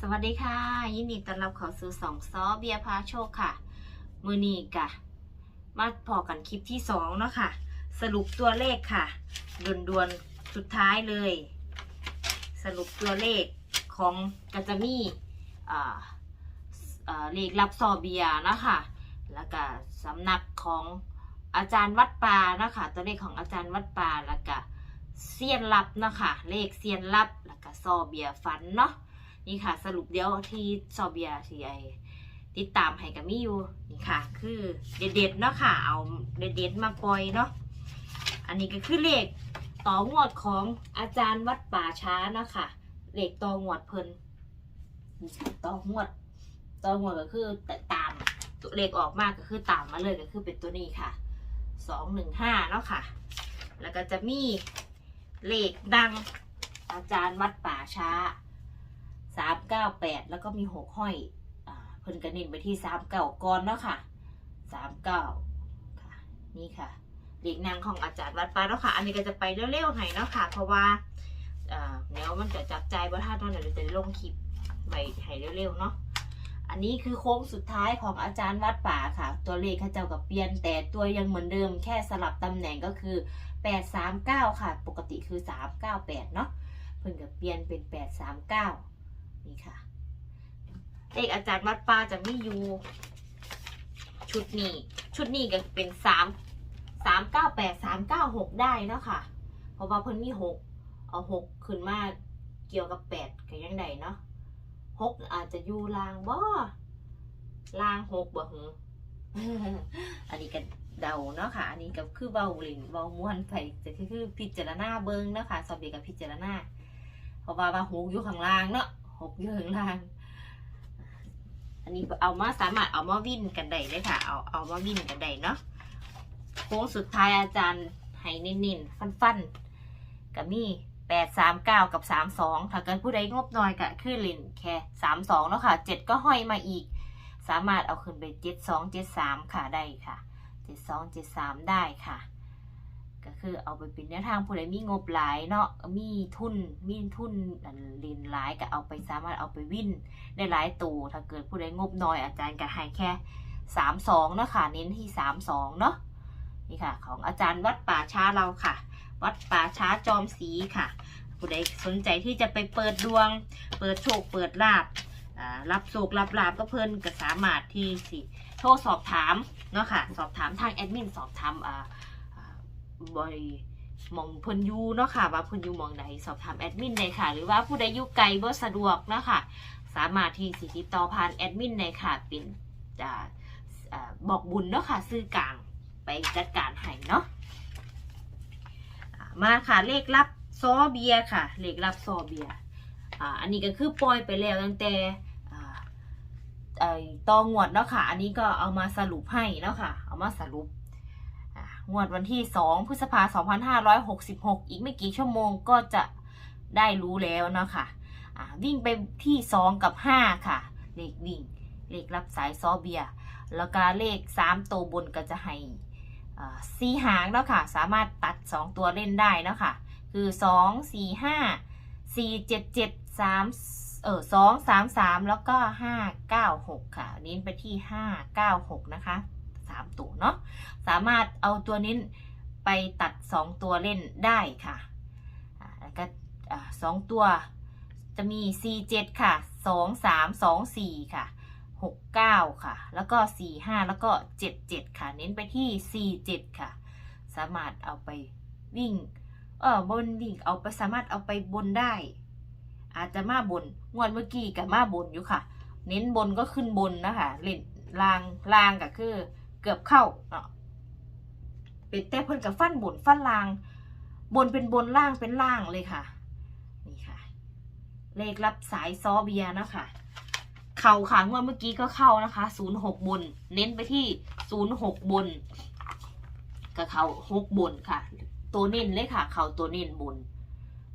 สวัสดีค่ะ ยินดีต้อนรับเข้าสู่สองซอเบียพาโชคค่ะ มือนี้กะ มาพอกันคลิปที่สองเนาะค่ะ สรุปตัวเลขค่ะด่วนๆสุดท้ายเลย สรุปตัวเลขของกัจะมีอ่าอ่าเลขรับซอเบียนะค่ะแล้วก็สำนักของอาจารย์วัดป่านะค่ะตัวเลขของอาจารย์วัดป่าแล้วก็เซียนลับนะค่ะเลขเซียนลับแล้วก็ซอเบียร์ฝันเนาะ นี่ค่ะ สรุปเดี๋ยวที่ซอเบียทีไอติดตามให้กับมิยูนี่ค่ะ คือเด็ดๆเนาะค่ะ เอาเด็ดๆมาปล่อยเนาะอันนี้ก็คือเลขต่องวดของอาจารย์วัดป่าช้าเนาะค่ะเลขต่องวดเพิ่นต่องวดต่องวดก็คือตามตัวเลขออกมาก็คือตามมาเลยก็คือเป็นตัวนี้ค่ะสองหนึ่งห้าเนาะค่ะ แล้วก็จะมีเลขดังอาจารย์วัดป่าช้า สามเก้าแปดแล้วก็มีหกห้อยอเพิ่นกระเน้นไปที่สามเก้าก่อนเนาะค่ะสามเก้าค่ะ นี่ค่ะเด็กนางของอาจารย์วัดป่าเนาะค่ะ อันนี้ก็จะไปเร็วๆให้เนาะค่ะ เพราะว่าอ่าแนวมันจะจับใจว่าถ้าตอนไหนเราจะลงคลิปไว้ให้เร็วๆเนาะอันนี้คือโค้งสุดท้ายของอาจารย์วัดป่าค่ะ ตัวเลขเข้าเจ้ากับเปลี่ยน แต่ตัวยังเหมือนเดิมแค่สลับตำแหน่งก็คือแปดสามเก้าค่ะ ปกติคือสามเก้าแปดเนาะเพิ่นกับเปลี่ยนเป็นแปดสามเก้า นี่ค่ะ เลขอาจารย์วัดป่าจะไมีอยู่ ชุดนี้ ชุดนี้ก็เป็นสามสามเก้าแปดสามเก้าหกได้เนาะค่ะ เพราะว่าเพิ่นมีหกเอาหกขึ้นมาเกี่ยวกับแปดก็ยังไดเนาะหกอาจจะอยู่ลางบ่ลางหกบ่หืออันนี้ก็เดาเนาะค่ะ อันนี้ก็คือเบาหลินเบาม้วนไปจะคือพิจารณาเบิ้งเนาะค่ะสอบเด็กกับพิจารณาเพราะว่าว่าหกอยู่ข้างล่างเนาะ หกอยู่ข้างล่าง อันนี้เอามาสามารถเอามาวิ่นกันได้เลยค่ะเอาเอามาวิ่นกันได้เนาะโค้งสุดท้ายอาจารย์ให้เน้นๆฟันๆกับมี่แปดสามเก้ากับสามสองถ้าเกิดผู้ใดงบน้อยก็คือเล่นแค่สามสองแล้วค่ะเจ็ดก็ห้อยมาอีก สามารถเอาขึ้นไปเจ็ดสองเจ็ดสามค่ะได้ค่ะเจ็ดสองเจ็ดสามได้ค่ะ ก็คือเอาไปเป็นแนวทางผู้ใดมีงบหลายเนาะมีทุนมีทุนอันเรียนหลายก็เอาไปสามารถเอาไปวิ่นได้หลายตัวถ้าเกิดผู้ใดงบน้อยอาจารย์ก็ให้แค่สามสองเนาะค่ะเน้นที่สามสองเนาะนี่ค่ะ ของอาจารย์วัดป่าช้าเราค่ะ วัดป่าช้าจอมศรีค่ะผู้ใดสนใจที่จะไปเปิดดวง เปิดโชคเปิดลาบรับโชครับลาบก็เพิ่นก็สามารถที่สิโทรสอบถามเนาะค่ะ สอบถามทางแอดมินสอบถามอ่า บริมองพนยูเนาะค่ะ ว่าพนยูมองใดสอบถามแอดมินได้ค่ะ หรือว่าผู้ใดอยู่ไกลบ่สะดวกเนาะค่ะ สามารถที่สิติดต่อผ่านแอดมินได้ค่ะ เป็นออบอกบุญเนาะค่ะ ซื้อกลางไปจัดการให้เนาะมาค่ะเลขรับซอเบียค่ะ เลขรับซอเบียอ,อันนี้ก็คือปล่อยไปแล้วตั้งแต่อ่าไอ้ตองวดเนาะค่ะ อันนี้ก็เอามาสรุปให้เนาะค่ะ เอามาสรุป งวดวันที่ 2 พฤษภาคม2566 อีกไม่กี่ชั่วโมงก็จะได้รู้แล้วเนาะค่ะอะวิ่งไปที่ 2 กับ 5 ค่ะ เลขวิ่ง เลขรับสายซอเบีย แล้วก็เลข 3 ตัวบนก็จะให้สีหางเนาะค่ะ สามารถตัด 2 ตัวเล่นได้เนาะค่ะ คือ 2 4 5 4 7 7 3เออ2 3 3 แล้วก็ 5 9 6 ค่ะเน้นไปที่ 5 9 6 นะคะ 3 ตัวเนาะสามารถเอาตัวนี้ไปตัด 2 ตัวเล่นได้ค่ะแล้วก็สองตัวจะมี4 7ค่ะ 2 3 2 4 ค่ะ 6 9 ค่ะ แล้วก็ 4 5 แล้วก็ 7 7 ค่ะ เน้นไปที่ 4 7 ค่ะ สามารถเอาไปวิ่ง เออบนวิ่งเอาไปสามารถเอาไปบนได้ อาจจะมาบน งวดเมื่อกี้กับมาบนอยู่ค่ะ เน้นบนก็ขึ้นบนนะคะเล่นลางลางก็คือ กือบเข้าเนาะเป็นแต่เพิ่นกับฟันบนฟันล่าง บนเป็นบนล่างเป็นล่างเลยค่ะ นี่ค่ะ เลขรับสายซอเบียนะคะเข่าขางว่าเมื่อกี้ก็เข้านะคะศูนย์หกบน เน้นไปที่ศูนย์หกบนกับเขาหกบนค่ะ ตัวเน้นเลยค่ะ เข่าตัวเน้นบน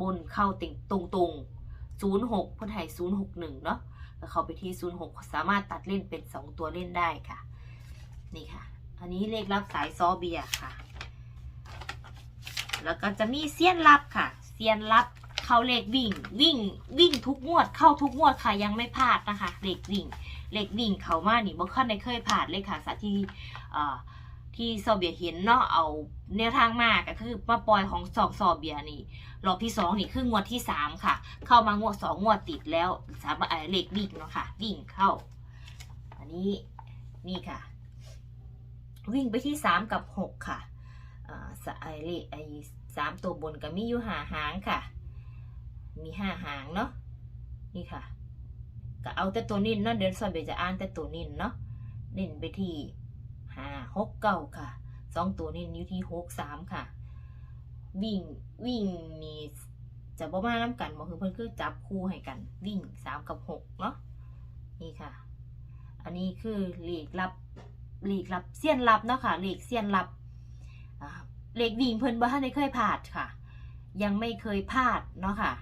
บนเข้าติงตรงตรงศูนย์หกพื่อไทยศูนย์หกหนึ่งเนาะแล้วเข้าไปที่ศูนย์หกสามารถตัดเล่นเป็นสองตัวเล่นได้ค่ะ นี่ค่ะ อันนี้เลขรับสายซอเบียค่ะ แล้วก็จะมีเซียนลับค่ะ เซียนลับเข้าเลขวิ่ง วิ่งวิ่งทุกงวดเข้าทุกงวดค่ะยังไม่พลาดนะคะ เลขวิ่ง เลขวิ่งเขามานี่บ่คันได้เคยพลาดเลยค่ะสัตว์ที่ที่ซอเบียเห็นเนาะเอาแนวทางมากก็คือมาปล่อยของสองซอเบียนี่รอบที่สองนี่คืองวดที่สามค่ะ เข้ามางวดสองงวดติดแล้วสามเอ่อเลขวิ่งเนาะค่ะ วิ่งเข้า อันนี้นี่ค่ะ วิ่งไปที่สามกับหกค่ะสไอเลขไอสามตัวบนก็มีอยู่หาหางค่ะ มีห้าหางเนาะ นี่ค่ะ ก็เอาแต่ตัวนิ่นเนาะ เดี๋ยวซอยเบจะอ่านแต่ตัวนิ่นเนาะนิ่นไปที่ห้าหกเก้าค่ะ สองตัวนิ่นอยู่ที่หกสามค่ะ วิ่งวิ่งนี่จะบ่มาน้ำกันบ่คือเพิ่อนคือจับคู่ให้กัน วิ่งสามกับหกเนาะ นี่ค่ะ อันนี้คือหลีกลับ หลีกลับเสี้ยนลับเนาะค่ะหลีกเสี้ยนลับเหล็กวิ่งเพิ่นบ่ทันได้เคยผ่านค่ะ ยังไม่เคยพลาดเนาะค่ะ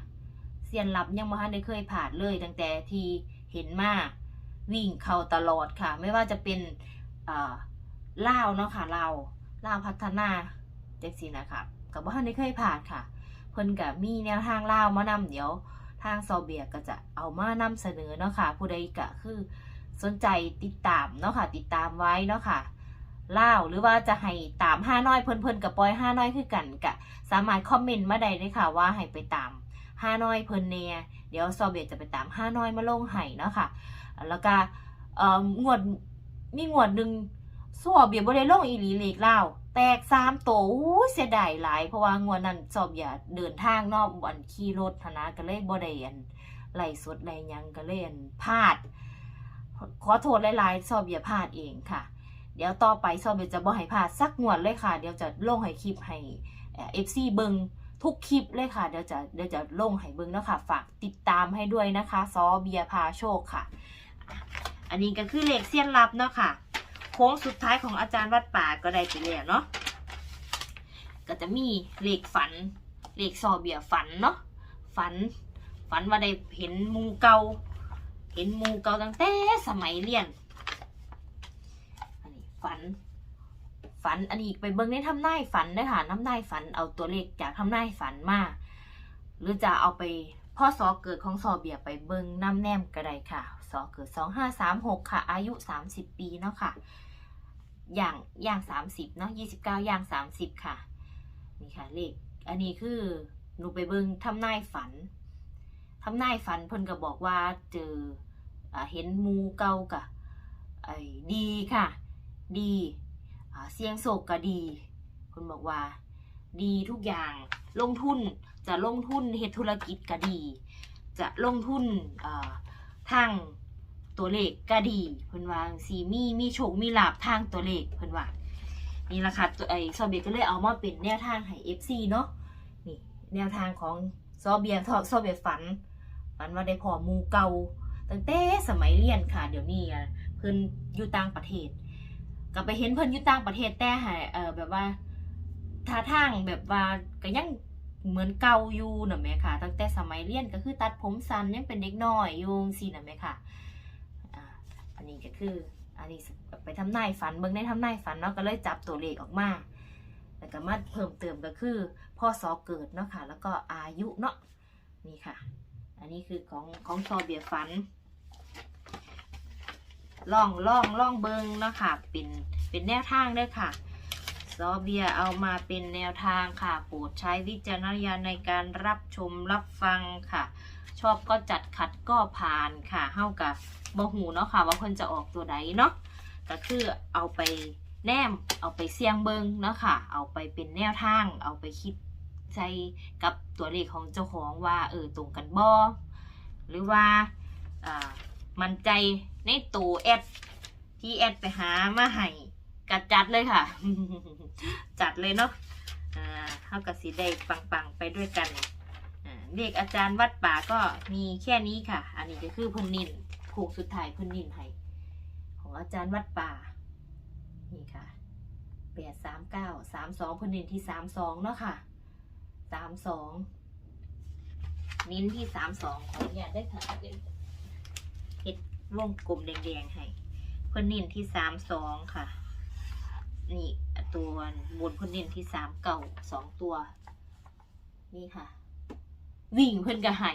เซียนลับยังบ่ทันได้เคยผ่านเลยตั้งแต่ที่เห็นมาวิ่งเข้าตลอดค่ะ ไม่ว่าจะเป็นอ่าล่าวเนาะค่ะลาวลาวพัฒนาเจ็กซีนะคะกับบ่ทันได้เคยผ่านค่ะ เพิ่นกับมีแนวทางล่าวมานำเดี๋ยวทางซอเบียก็จะเอามานำเสนอเนาะค่ะผู้ใดก็คือ สนใจติดตามเนาะค่ะ ติดตามไว้เนาะค่ะเล่าหรือว่าจะให้ตามห้าน้อยเพิ่นเพิ่นกับปอยห้าน้อยคือกันกะสามารถคอมเมนต์มาได้เลยค่ะว่าให้ไปตามห้าน้อยเพิ่นเนียเดี๋ยวซอเบียจะไปตามห้าน้อยมาลงให้เนาะค่ะ แล้วก็เอ่องวดมีงวดหนึ่งซอเบียบ่ได้ลงอีหลีเลขเล่าแตกสามโตอู้เสียดายหลาย เพราะว่างวดนั้นซอเบียเดินทางเนอกวันขี่รถหั้นนะก็เลยบ่ได้อันไล่สดไล่หยังก็เลยอันพลาด ขอโทษหลายๆซอเบียพลาดเองค่ะ เดี๋ยวต่อไปซอเบียจะบ่ให้พลาดสักงวดเลยค่ะ เดี๋ยวจะลงให้คลิปให้เอฟซีเบิงทุกคลิปเลยค่ะ เดี๋ยวจะเดี๋ยวจะลงให้เบิงแล้วค่ะฝากติดตามให้ด้วยนะคะ ซอเบียพาโชคค่ะ อันนี้ก็คือเลขเสี้ยนลับเนาะค่ะ โค้งสุดท้ายของอาจารย์วัดป่าก็ได้ไปแล้วเนาะ ก็จะมีเลขฝัน เลขซอเบียฝันเนาะ ฝัน ฝันว่าได้เห็นมูเกา เห็นมูเก่าตั้งแต่สมัยเรียน อันนี้ฝัน ฝันอันนี้ไปเบิ่งในทำนายฝันได้ค่ะน้ำนายฝันเอาตัวเลขจากทำนายฝันมาหรือจะเอาไปพ่อสอเกิดของซอเบียไปเบิ่งน้ำแนมก็ได้ค่ะสอเกิดสองห้าสามหกค่ะ อายุสามสิบปีเนาะค่ะอย่างอย่างสามสิบเนาะยี่สิบเก้าอย่างสามสิบค่ะนี่ค่ะเลขอันนี้คือหนูไปเบิ่งทำนายฝัน ทำนายฝันเพิ่นก็บอกว่าเจออเห็นมูเก่ากะไอ้ดีค่ะ ดีเสียงโศกก็ดีคุณบอกว่า ดีทุกอย่างลงทุนจะลงทุนเฮ็ดธุรกิจก็ดี จะลงทุนทางตัวเลขก็ดีเพิ่นว่าสีมีมีโชคมีลาบทางตัวเลขเพิ่นว่านี่ละค่ะตัวไอ้ซอเบียก็เลยเอามาเป็นแนวทางให้ FC เนาะนี่แนวทางของซอเบียทอซอเบียฝัน ฝันว่าได้พอมูเก่าตั้งแต่สมัยเรียนค่ะ เดี๋ยวนี้เพิ่นอยู่ต่างประเทศก็ไปเห็นเพิ่นอยู่ต่างประเทศแต่หาเออแบบว่าท่าทางแบบว่าก็ยังเหมือนเก่าอยู่น่ะแม่ค่ะ ตั้งแต่สมัยเรียนก็คือตัดผมสั้นยังเป็นเด็กน้อยอยู่สิน่ะแม่ค่ะอ่าอันนี้ก็คืออันนี้ไปทำนายฝันเบิ่งในทำนายฝันเนาะก็เลยจับตัวเลขออกมาแล้วก็มาเพิ่มเติมก็คือพ่อสอเกิดเนาะค่ะ แล้วก็อายุเนาะนี่ค่ะ อันนี้คือของของซอเบียฝันล่องล่องล่องเบิงเนาะค่ะเป็นเป็นแนวทางด้วยค่ะ ซอเบียเอามาเป็นแนวทางค่ะ โปรดใช้วิจารณญาณในการรับชมรับฟังค่ะ ชอบก็จัดขัดก็ผ่านค่ะเฮากับบ่หูเนาะค่ะ ว่าเพิ่นจะออกตัวใดเนาะก็คือเอาไปแนมเอาไปเสี่ยงเบิงเนาะค่ะ เอาไปเป็นแนวทาง เอาไปคิด ใช้กับตัวเลขของเจ้าของว่าเออตรงกันบ่หรือว่าอ่ามันใจในตัวแอดที่แอดไปหามาให้กัดจัดเลยค่ะ จัดเลยเนาะเท่ากับสีได้ปังๆไปด้วยกันเรียกอาจารย์วัดป่าก็มีแค่นี้ค่ะ อันนี้ก็คือพื้นนินโค้งสุดท้ายพื้นนินให้ของอาจารย์วัดป่า นี่ค่ะแปดสามเก้าสามสองพื้นนินที่สามสองเนาะค่ะ สามสองนิ้นที่สามสองขออนุญาตได้ค่ะเดี๋ยวเฮ็ดวงกลมแดงๆให้เพิ่นเน้นที่สามสองค่ะ นี่ตัวบนเพิ่นเน้นที่สามเก่าสองตัว นี่ค่ะ วิ่งเพิ่อนก็ให้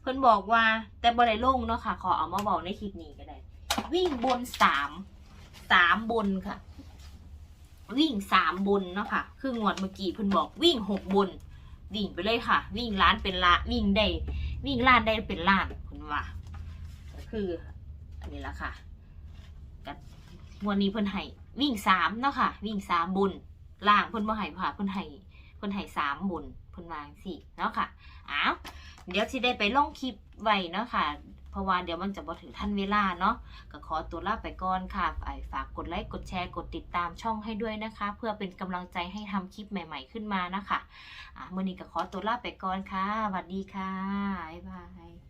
เพิ่อนบอกว่าแต่บ่ได้ลงเนาะค่ะ ขอเอามาบอกในคลิปนี้ก็ได้ วิ่งบนสามสามบนค่ะ วิ่งสามบนเนาะค่ะ คืองวดเมื่อกี้เพิ่นบอกวิ่งหกบน วิ่งไปเลยค่ะ วิ่งล้านเป็นล้านวิ่งได้วิ่งล้านได้เป็นล้านคุณว่าคืออันนี้ละค่ะกับวันนี้เพิ่นให้วิ่งสามเนาะค่ะ วิ่งสามบนล่างเพิ่นบ่ให้ค่ะเพิ่นให้เพิ่นให้สามบนเพิ่นวางสี่เนาะค่ะอ้าวเดี๋ยวสิได้ไปลงคลิปไว้เนาะค่ะ เพราะว่าเดี๋ยวมันจะบ่ถึงท่านเวลาเนาะก็ขอตัวลาไปก่อนค่ะไอฝากกดไลค์กดแชร์กดติดตามช่องให้ด้วยนะคะ เพื่อเป็นกำลังใจให้ทำคลิปใหม่ ๆขึ้นมานะคะอะมื่อนี้ก็ขอตัวลาไปก่อนค่ะสวัสดีค่ะบ๊ายบาย